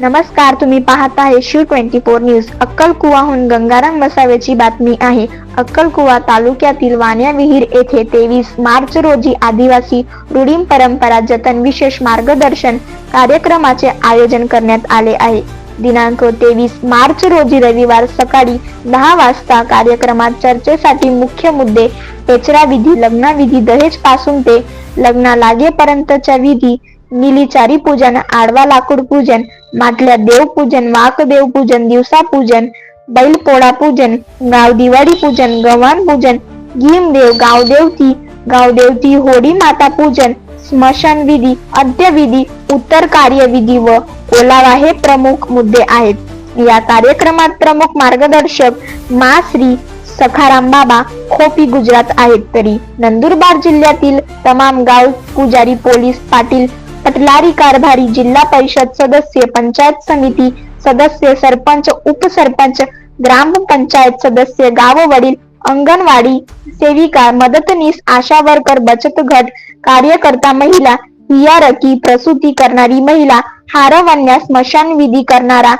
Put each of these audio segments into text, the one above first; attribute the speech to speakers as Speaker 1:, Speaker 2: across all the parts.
Speaker 1: नमस्कार तुम्ही पाहत आहे शिव ट्वेंटी फोर न्यूज. अक्कलकुवाहून गंगाराम बसावेची बातमी आहे. अक्कलकुवा तालुक्यातील वाण्या विहीर येथे तेवीस मार्च रोजी आदिवासी रूढी परंपरा जतन विशेष मार्गदर्शन कार्यक्रमाचे आयोजन करण्यात आले आहे. दिनांक तेवीस मार्च रोजी रविवार सकाळी दहा वाजता कार्यक्रमात चर्चेसाठी मुख्य मुद्दे पेचरा विधी लग्नविधी दहेजपासून ते लग्ना लागेपर्यंतच्या विधी निलीचारी पूजन आडवा लाकूड पूजन माटल्या देवपूजन वाक देवपूजन दिवसा पूजन बैलपोळा पूजन गाव दिवाळी पूजन गव्हाण पूजन भीमदेव गावदेवती गावदेवती होडी माता पूजन स्मशान विधी अंत्यविधी उत्तर कार्यविधी व ओलावा हे प्रमुख मुद्दे आहेत. या कार्यक्रमात प्रमुख मार्गदर्शक मा श्री सखाराम बाबा खोपी गुजरात आहेत. तरी नंदुरबार जिल्ह्यातील तमाम गाव पुजारी पोलीस पाटील पटलारी कारभारी जिल्हा परिषद सदस्य पंचायत समिती सदस्य सरपंच उपसरपंच ग्रामपंचायत सदस्य गाव वडील अंगणवाडी सेविका मदतनीस आशा वर्कर बचत गट कार्यकर्ता महिला हियारकी प्रसूती करणारी महिला हारवान्या स्मशान विधी करणारा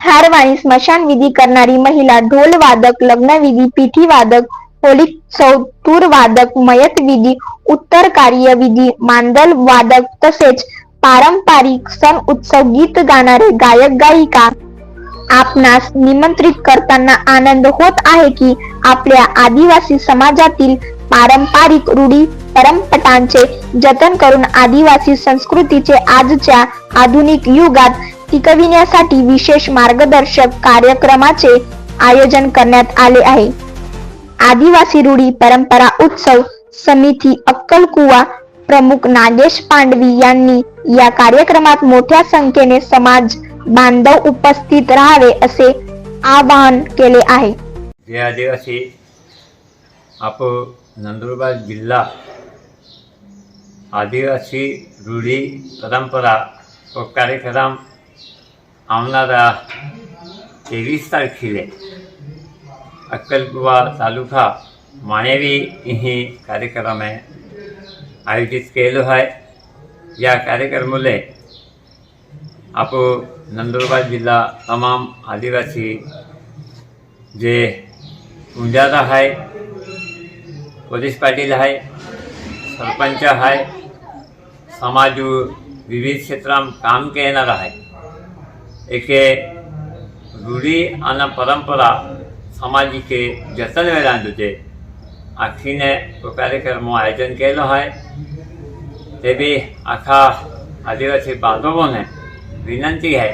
Speaker 1: हारवाणी स्मशान विधी करणारी महिला ढोल वादक लग्नविधी पिठी वादक होली चौतूर वादक मयत विधी उत्तर कार्य विधी मांदल वादक तसेच पारंपरिक सण उत्सव गीत गाणारे गायक गायिका आपणास निमंत्रित करताना आनंद होत आहे की आपल्या आदिवासी समाजातील पारंपरिक रूढी परंपटांचे जतन करून आदिवासी संस्कृतीचे आजच्या आधुनिक युगात टिकविण्यासाठी विशेष मार्गदर्शक कार्यक्रमाचे आयोजन करण्यात आले आहे. आदिवासी रूढी परंपरा उत्सव समिती अक्कलकुवा प्रमुख नागेश पांडवी यांनी या कार्यक्रमात मोठ्या संख्येने समाज बांधव उपस्थित राहावे असे आवाहन केले आहे.
Speaker 2: जे आदिवासी आप नंदुरबार जिल्हा आदिवासी रूढी परंपरा व कार्यक्रम आणणारा तेवीस तारखेला अक्कलकुवा तालुका माणेवी ही कार्यक्रम आहे आयोजित केलो आहे. या कार्यक्रमामुळे आपण नंदुरबार जिल्हा तमाम आदिवासी जे उंजारा आहे पोलीस पाटील आहे सरपंच आहे समाज विविध क्षेत्रात काम केणार आहे. एके रूढी आणि परंपरा समाजीचे जतन वेळांचे आखीने तो कार्यक्रम आयोजन केलं आहे ते बी आखा आदिवासी बांधवों विनंती है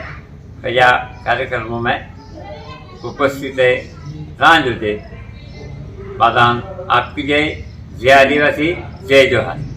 Speaker 2: कि या कार्यक्रमों में उपस्थित रांझ होते बादान आपकी जय। जय आदिवासी जय जोहार।